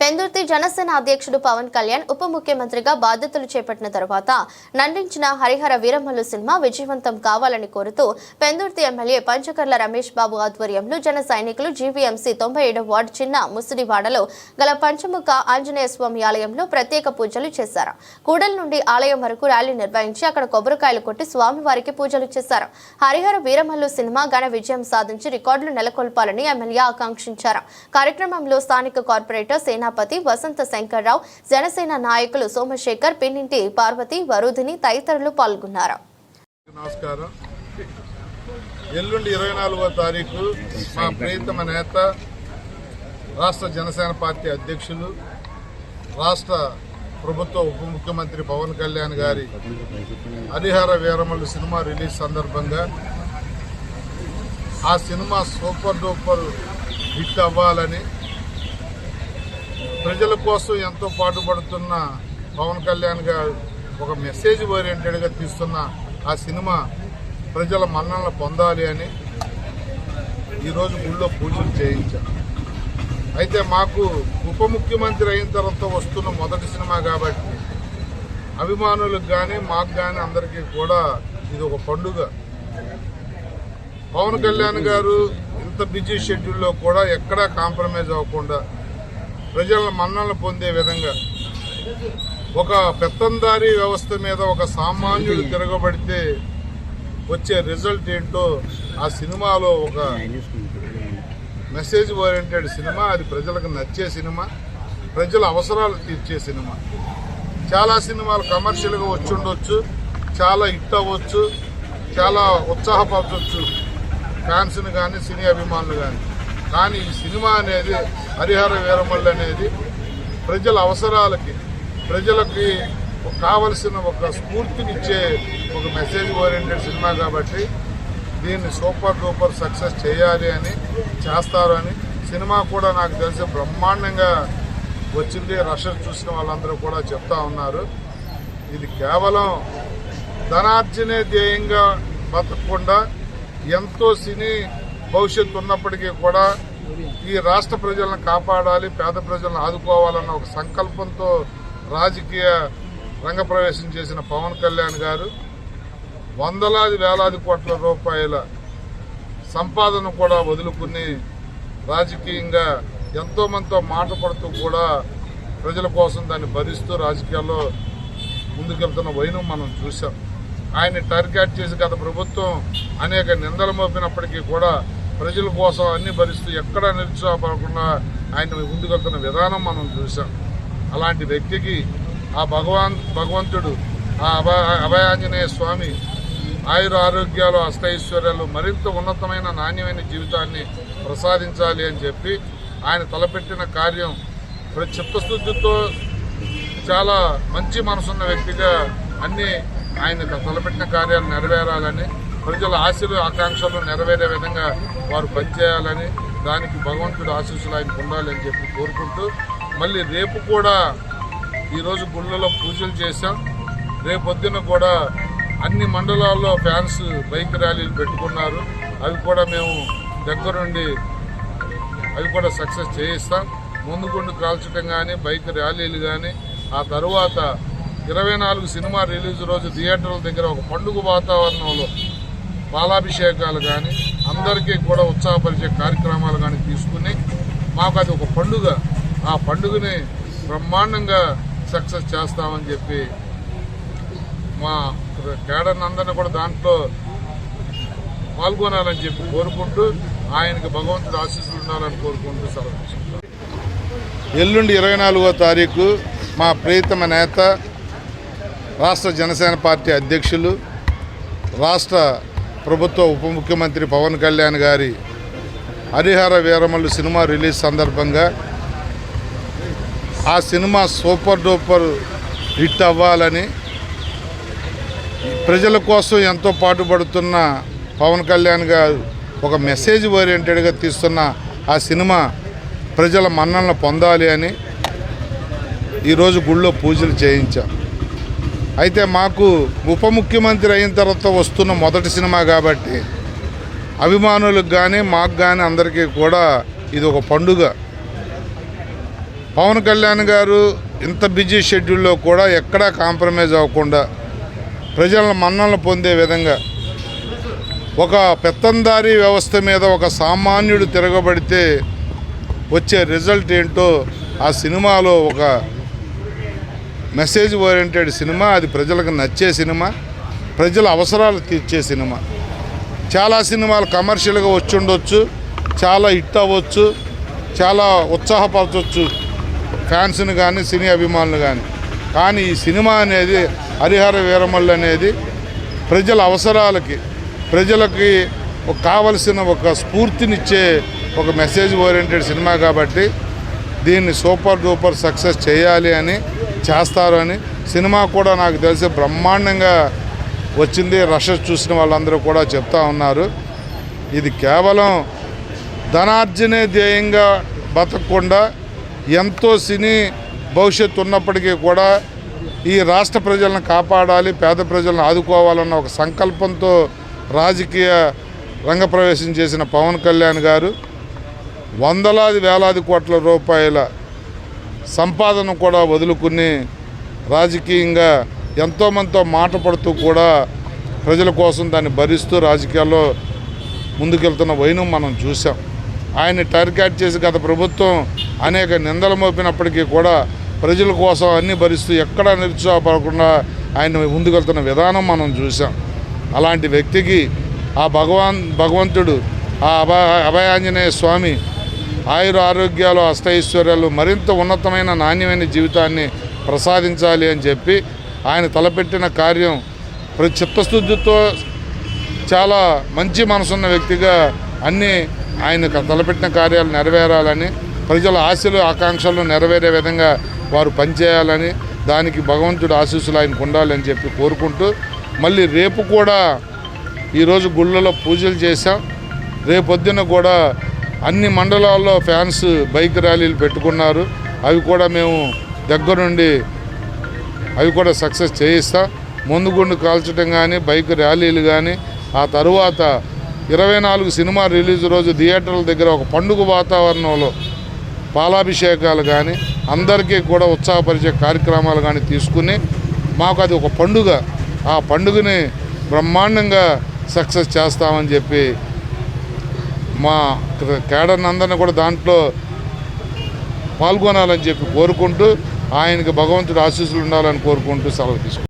పెందుర్తి జనసేన అధ్యక్షుడు పవన్ కళ్యాణ్ ఉప ముఖ్యమంత్రిగా బాధ్యతలు చేపట్టిన తర్వాత నందించిన హరిహర వీరమ్మలు సినిమా విజయవంతం కావాలని కోరుతూ పెందుర్తి ఎమ్మెల్యే పంచకర్ల రమేష్ బాబు ఆధ్వర్యంలో జన సైనికులు జీవీఎంసీ తొంభై ఏడవ వార్డు చిన్న ముసిడివాడలో గల పంచముఖ ఆంజనేయ స్వామి ఆలయంలో ప్రత్యేక పూజలు చేశారు. కూడల నుండి ఆలయం వరకు ర్యాలీ నిర్వహించి అక్కడ కొబ్బరికాయలు కొట్టి స్వామివారికి పూజలు చేశారు. హరిహర వీరమల్లు సినిమా ఘన విజయం సాధించి రికార్డులు నెలకొల్పాలని ఎమ్మెల్యే ఆకాంక్షించారు. కార్యక్రమంలో స్థానిక కార్పొరేటర్ సేనాపతి వసంత శంకర్రావు జనసేన నాయకులు సోమశేఖర్ పిన్నింటి పార్వతి వరుధిని తదితరులు పాల్గొన్నారు. నమస్కారం. ఎల్లుండి ఇరవై నాలుగో తారీఖు మా ప్రియతమ నేత రాష్ట్ర జనసేన పార్టీ అధ్యక్షులు రాష్ట్ర ప్రభుత్వ ఉప ముఖ్యమంత్రి పవన్ కళ్యాణ్ గారి హరిహర వీరమల్లు సినిమా రిలీజ్ సందర్భంగా ఆ సినిమా సూపర్ డూపర్ హిట్ అవ్వాలని ప్రజల కోసం ఎంతో పాటుపడుతున్న పవన్ కళ్యాణ్ గారు ఒక మెసేజ్ ఓరియంటెడ్గా తీస్తున్న ఆ సినిమా ప్రజల మన్నలను పొందాలి అని ఈరోజు గుళ్ళో పూజలు చేయించారు. అయితే మాకు ఉప ముఖ్యమంత్రి అయిన తర్వాత వస్తున్న మొదటి సినిమా కాబట్టి అభిమానులకు కానీ మాకు కానీ అందరికీ కూడా ఇది ఒక పండుగ. పవన్ కళ్యాణ్ గారు ఇంత బిజీ షెడ్యూల్లో కూడా ఎక్కడా కాంప్రమైజ్ అవ్వకుండా ప్రజల మన్ననలు పొందే విధంగా ఒక పెత్తందారీ వ్యవస్థ మీద ఒక సామాన్యుడు తిరగబడితే వచ్చే రిజల్ట్ ఏంటో ఆ సినిమాలో ఒక మెసేజ్ ఓరియంటెడ్ సినిమా అది ప్రజలకు నచ్చే సినిమా ప్రజల అవసరాలు తీర్చే సినిమా. చాలా సినిమాలు కమర్షియల్గా వచ్చి ఉండొచ్చు చాలా హిట్ అవ్వచ్చు చాలా ఉత్సాహపరచవచ్చు ఫ్యాన్స్ని కానీ సినీ అభిమానులు కానీ కానీ ఈ సినిమా అనేది హరిహర వీరమల్లి అనేది ప్రజల అవసరాలకి ప్రజలకి కావలసిన ఒక స్ఫూర్తినిచ్చే ఒక మెసేజ్ ఓరియంటెడ్ సినిమా కాబట్టి దీన్ని సూపర్ డూపర్ సక్సెస్ చేయాలి అని చేస్తారు అని సినిమా కూడా నాకు తెలిసి బ్రహ్మాండంగా వచ్చింది. రషర్ చూసిన వాళ్ళందరూ కూడా చెప్తా ఉన్నారు. ఇది కేవలం ధనార్జనే ధ్యేయంగా బతకకుండా ఎంతో సినీ భవిష్యత్తు ఉన్నప్పటికీ కూడా ఈ రాష్ట్ర ప్రజలను కాపాడాలి పేద ప్రజలను ఆదుకోవాలన్న ఒక సంకల్పంతో రాజకీయ రంగప్రవేశం చేసిన పవన్ కళ్యాణ్ గారు వందలాది వేలాది కోట్ల రూపాయల సంపాదన కూడా వదులుకుని రాజకీయంగా ఎంతో మందితో మాట పడుతూ కూడా ప్రజల కోసం దాన్ని భరిస్తూ రాజకీయాల్లో ముందుకెళ్తున్న వైను మనం చూసాం ఆయన్ని టార్గెట్ చేసి గత ప్రభుత్వం అనేక నిందలు మోపినప్పటికీ కూడా ప్రజల కోసం అన్ని భరిస్తూ ఎక్కడా నిరుత్సాహపడకుండా ఆయన ముందుకెళ్తున్న విధానం మనం చూసాం అలాంటి వ్యక్తికి ఆ భగవాన్ భగవంతుడు ఆ అభయాంజనేయ స్వామి ఆయుర ఆరోగ్యాలు అష్టైశ్వర్యాలు మరింత ఉన్నతమైన నాణ్యమైన జీవితాన్ని ప్రసాదించాలి అని చెప్పి ఆయన తలపెట్టిన కార్యం చిత్తశుద్ధితో చాలా మంచి మనసున్న వ్యక్తిగా అన్ని ఆయన తలపెట్టిన కార్యాలు నెరవేరాలని ప్రజల ఆశలు ఆకాంక్షలు నెరవేరే విధంగా వారు పనిచేయాలని దానికి భగవంతుడు ఆశీస్సులు ఆయనకు ఉండాలని చెప్పి కోరుకుంటూ మళ్ళీ రేపు కూడా ఈరోజు గుళ్ళలో పూజలు చేశాం. రేపొద్దున కూడా అన్ని మండలాల్లో ఫ్యాన్స్ బైక్ ర్యాలీలు పెట్టుకున్నారు. అవి కూడా మేము దగ్గరుండి అవి కూడా సక్సెస్ చేయిస్తాం. ముందుగుండు కాల్చడం కానీ బైక్ ర్యాలీలు కానీ ఆ తరువాత ఇరవై నాలుగు సినిమా రిలీజ్ రోజు థియేటర్ల దగ్గర ఒక పండుగ వాతావరణంలో పాలాభిషేకాలు కానీ అందరికీ కూడా ఉత్సాహపరిచే కార్యక్రమాలు కానీ తీసుకుని మాకు అది ఒక పండుగ. ఆ పండుగని బ్రహ్మాండంగా సక్సెస్ చేస్తామని చెప్పి మా కేడర్నందరినీ కూడా దాంట్లో పాల్గొనాలని చెప్పి కోరుకుంటూ ఆయనకి భగవంతుడు ఆశీస్సులు ఉండాలని కోరుకుంటూ సెలవు ఎల్లుండి ఇరవై నాలుగో తారీఖు మా ప్రియతమ నేత రాష్ట్ర జనసేన పార్టీ అధ్యక్షులు రాష్ట్ర ప్రభుత్వ ఉప ముఖ్యమంత్రి పవన్ కళ్యాణ్ గారి హరిహర వీరమల్లు సినిమా రిలీజ్ సందర్భంగా ఆ సినిమా సూపర్ డూపర్ హిట్ అవ్వాలని ప్రజల కోసం ఎంతో పాటుపడుతున్న పవన్ కళ్యాణ్ గారు ఒక మెసేజ్ ఓరియంటెడ్గా తీస్తున్న ఆ సినిమా ప్రజల మన్ననలు పొందాలి అని ఈరోజు గుళ్ళో పూజలు చేయించాం. అయితే మాకు ఉప ముఖ్యమంత్రి అయిన తర్వాత వస్తున్న మొదటి సినిమా కాబట్టి అభిమానులకు కానీ మాకు కానీ అందరికీ కూడా ఇది ఒక పండుగ. పవన్ కళ్యాణ్ గారు ఇంత బిజీ షెడ్యూల్లో కూడా ఎక్కడా కాంప్రమైజ్ అవ్వకుండా ప్రజల మన్ననలు పొందే విధంగా ఒక పెత్తందారీ వ్యవస్థ మీద ఒక సామాన్యుడు తిరగబడితే వచ్చే రిజల్ట్ ఏంటో ఆ సినిమాలో ఒక మెసేజ్ ఓరియంటెడ్ సినిమా అది ప్రజలకు నచ్చే సినిమా ప్రజల అవసరాలు తీర్చే సినిమా. చాలా సినిమాలు కమర్షియల్గా వచ్చుండొచ్చు చాలా హిట్ అవ్వచ్చు చాలా ఉత్సాహపరచవచ్చు ఫ్యాన్స్ని కానీ సినీ అభిమానులు కానీ కానీ ఈ సినిమా అనేది హరిహర వీరమల్లు అనేది ప్రజల అవసరాలకి ప్రజలకి కావలసిన ఒక స్ఫూర్తినిచ్చే ఒక మెసేజ్ ఓరియంటెడ్ సినిమా కాబట్టి దీన్ని సూపర్ డూపర్ సక్సెస్ చేయాలి అని చేస్తారు అని సినిమా కూడా నాకు తెలిసి బ్రహ్మాండంగా వచ్చింది. రష చూసిన వాళ్ళందరూ కూడా చెప్తా ఉన్నారు. ఇది కేవలం ధనార్జనే ధ్యేయంగా బతకకుండా ఎంతో సినీ భవిష్యత్తు ఉన్నప్పటికీ కూడా ఈ రాష్ట్ర ప్రజలను కాపాడాలి పేద ప్రజలను ఆదుకోవాలన్న ఒక సంకల్పంతో రాజకీయ రంగప్రవేశం చేసిన పవన్ కళ్యాణ్ గారు వందలాది వేలాది కోట్ల రూపాయల సంపాదన కూడా వదులుకుని రాజకీయంగా ఎంతోమందితో మాట పడుతూ కూడా ప్రజల కోసం దాన్ని భరిస్తూ రాజకీయాల్లో ముందుకెళ్తున్న వైనం మనం చూసాం ఆయన్ని టార్గెట్ చేసి గత ప్రభుత్వం అనేక నిందలు మోపినప్పటికీ కూడా ప్రజల కోసం అన్ని భరిస్తూ ఎక్కడా నిరుత్సాహపడకుండా ఆయన ముందుకెళ్తున్న విధానం మనం చూసాం అలాంటి వ్యక్తికి ఆ భగవాన్ భగవంతుడు ఆ అభయ అభయాంజనేయ స్వామి ఆయుర ఆరోగ్యాలు అష్టైశ్వర్యాలు మరింత ఉన్నతమైన నాణ్యమైన జీవితాన్ని ప్రసాదించాలి అని చెప్పి ఆయన తలపెట్టిన కార్యం ప్రతి చిత్తశుద్ధితో చాలా మంచి మనసున్న వ్యక్తిగా అన్నీ ఆయన తలపెట్టిన కార్యాలు నెరవేరాలని ప్రజల ఆశలు ఆకాంక్షలు నెరవేరే విధంగా వారు పనిచేయాలని దానికి భగవంతుడు ఆశీస్సులు ఆయనకు ఉండాలని చెప్పి కోరుకుంటూ మళ్ళీ రేపు కూడా ఈరోజు గుళ్ళలో పూజలు చేశాం. రేపొద్దున కూడా అన్ని మండలాల్లో ఫ్యాన్స్ బైక్ ర్యాలీలు పెట్టుకున్నారు. అవి కూడా మేము దగ్గరుండి అవి కూడా సక్సెస్ చేయిస్తాం. ముందుగుండు కాల్చడం కానీ బైక్ ర్యాలీలు కానీ ఆ తరువాత ఇరవై నాలుగు సినిమా రిలీజ్ రోజు థియేటర్ల దగ్గర ఒక పండుగ వాతావరణంలో పాలాభిషేకాలు కానీ అందరికీ కూడా ఉత్సాహపరిచే కార్యక్రమాలు కానీ తీసుకుని మాకు అది ఒక పండుగ. ఆ పండుగని బ్రహ్మాండంగా సక్సెస్ చేస్తామని చెప్పి మా కేడర్ని అందరినీ కూడా దాంట్లో పాల్గొనాలని చెప్పి కోరుకుంటూ ఆయనకి భగవంతుడు ఆశీస్సులు ఉండాలని కోరుకుంటూ సెలవు తీసుకుంటాం